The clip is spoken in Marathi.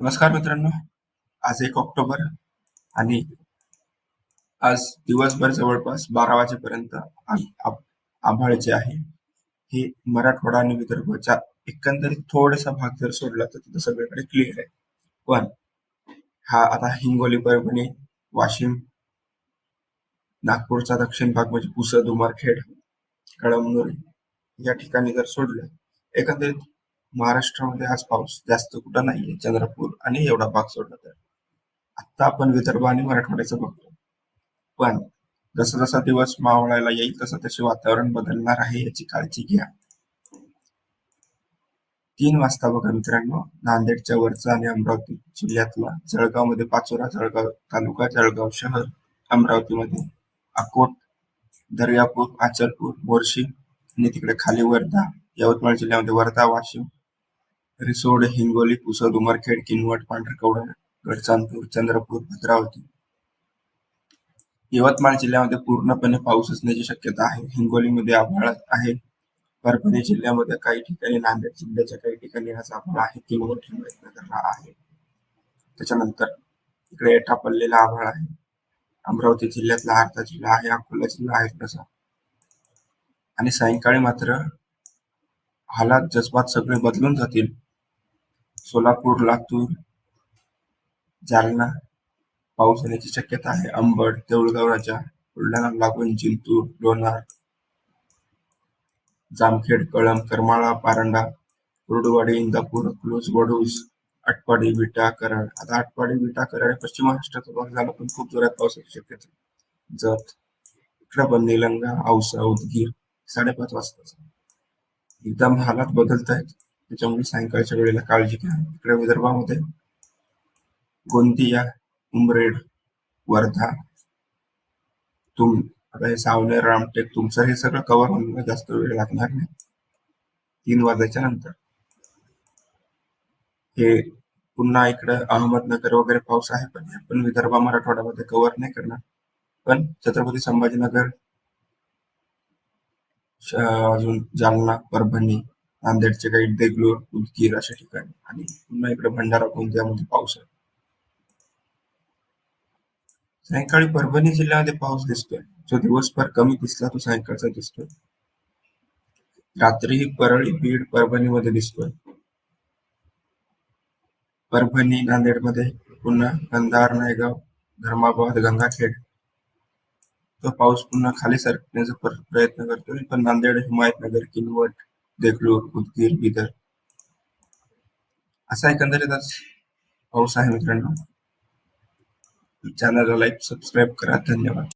नमस्कार मित्रांनो. आज एक ऑक्टोबर आणि आज दिवसभर जवळपास बारा वाजेपर्यंत आभाळ जे आहे हे मराठवाडा आणि विदर्भाच्या एकंदरीत थोडासा भाग जर सोडला तर तिथं सगळीकडे क्लिअर आहे. पण हा आता हिंगोली परभणी वाशिम नागपूरचा दक्षिण भाग म्हणजे पुसद उमरखेड कळमनुरी या ठिकाणी जर सोडलं एकंदरीत महाराष्ट्रामध्ये आज पाऊस जास्त कुठं नाहीये चंद्रपूर आणि एवढा भाग सोडला तर. आता आपण विदर्भ आणि मराठवाड्याचं बघतो. पण जसा जसा दिवस मावळायला येईल तसं तसे वातावरण बदलणार आहे याची काळजी घ्या. तीन वाजता बघा मित्रांनो नांदेडच्या वरचा आणि अमरावती जिल्ह्यातला जळगावमध्ये पाचोरा जळगाव तालुका जळगाव शहर अमरावतीमध्ये अकोट दर्यापूर अचलपूर मोर्शी आणि तिकडे खाली वर्धा यवतमाळ जिल्ह्यामध्ये वर्धा वाशिम रिसोड हिंगोली पुसद उमरखेड किनवट पांढरकवडा गडचांदूर, चंद्रपूर भद्रावती. यवतमाळ जिल्ह्यामध्ये पूर्णपणे पाऊस असण्याची शक्यता आहे. हिंगोलीमध्ये आभाळ आहे. परभणी जिल्ह्यामध्ये काही ठिकाणी नांदेड जिल्ह्याच्या काही ठिकाणी आज आभाळ आहे किनवट हिमायतनगरला आहे. त्याच्यानंतर इकडे एटा पडलेला आभाळ आहे. अमरावती जिल्ह्यातला अर्धा जिल्हा आहे अकोला जिल्हा आहे तसा आणि सायंकाळी मात्र हालात जज्बात सगळे बदलून जातील. सोलापूर लातूर जालना. पाऊस येण्याची शक्यता आहे. अंबड देऊळगाव राजा बुलढाणा लागून जिंतूर लोणार जामखेड कळंब करमाळा पारंडा कुर्डुवाडी इंदापूर अकलूज वडूज आटपाडी विटा कराड. आता आटपाडी विटा कराड पश्चिम महाराष्ट्राचा भाग झाला पण खूप जोरात पावसाची शक्यता जत इकडे पण निलंगा औसा उदगीर साडेपाच वाजता एकदम हालात बदलत आहेत त्याच्यामुळे सायंकाळच्या वेळेला काळजी घ्या. इकडे विदर्भामध्ये गोंदिया उमरेड वर्धा तुम आता हे सावनेर रामटेक तुमचं हे सगळं कव्हर होण्याला जास्त वेळ लागणार नाही. तीन वाजायच्या नंतर. हे पुन्हा इकडं अहमदनगर वगैरे पाऊस आहे पण हे आपण विदर्भ मराठवाड्यामध्ये कव्हर नाही करणार. पण छत्रपती संभाजीनगर अजून जालना परभणी नांदेडचे काही देगलूर उदगीर अशा ठिकाणी. आणि पुन्हा इकडे भंडारा गोंदियामध्ये पाऊस आहे. सायंकाळी परभणी जिल्ह्यामध्ये पाऊस दिसतोय. जो दिवसभर कमी दिसला तो सायंकाळचा दिसतोय. रात्रीही परळी बीड परभणीमध्ये दिसतोय. परभणी नांदेडमध्ये पुन्हा कंधार नायगाव धर्माबाद गंगाखेड. तो पाऊस पुन्हा खाली सरकण्याचा प्रयत्न करतोय. पण नांदेड हिमायतनगर किनवट देगलूर उदगीर बिदर. असा एकंदरीतच पाऊस आहे मित्रांनो. चॅनलला लाईक सबस्क्राईब करा. धन्यवाद.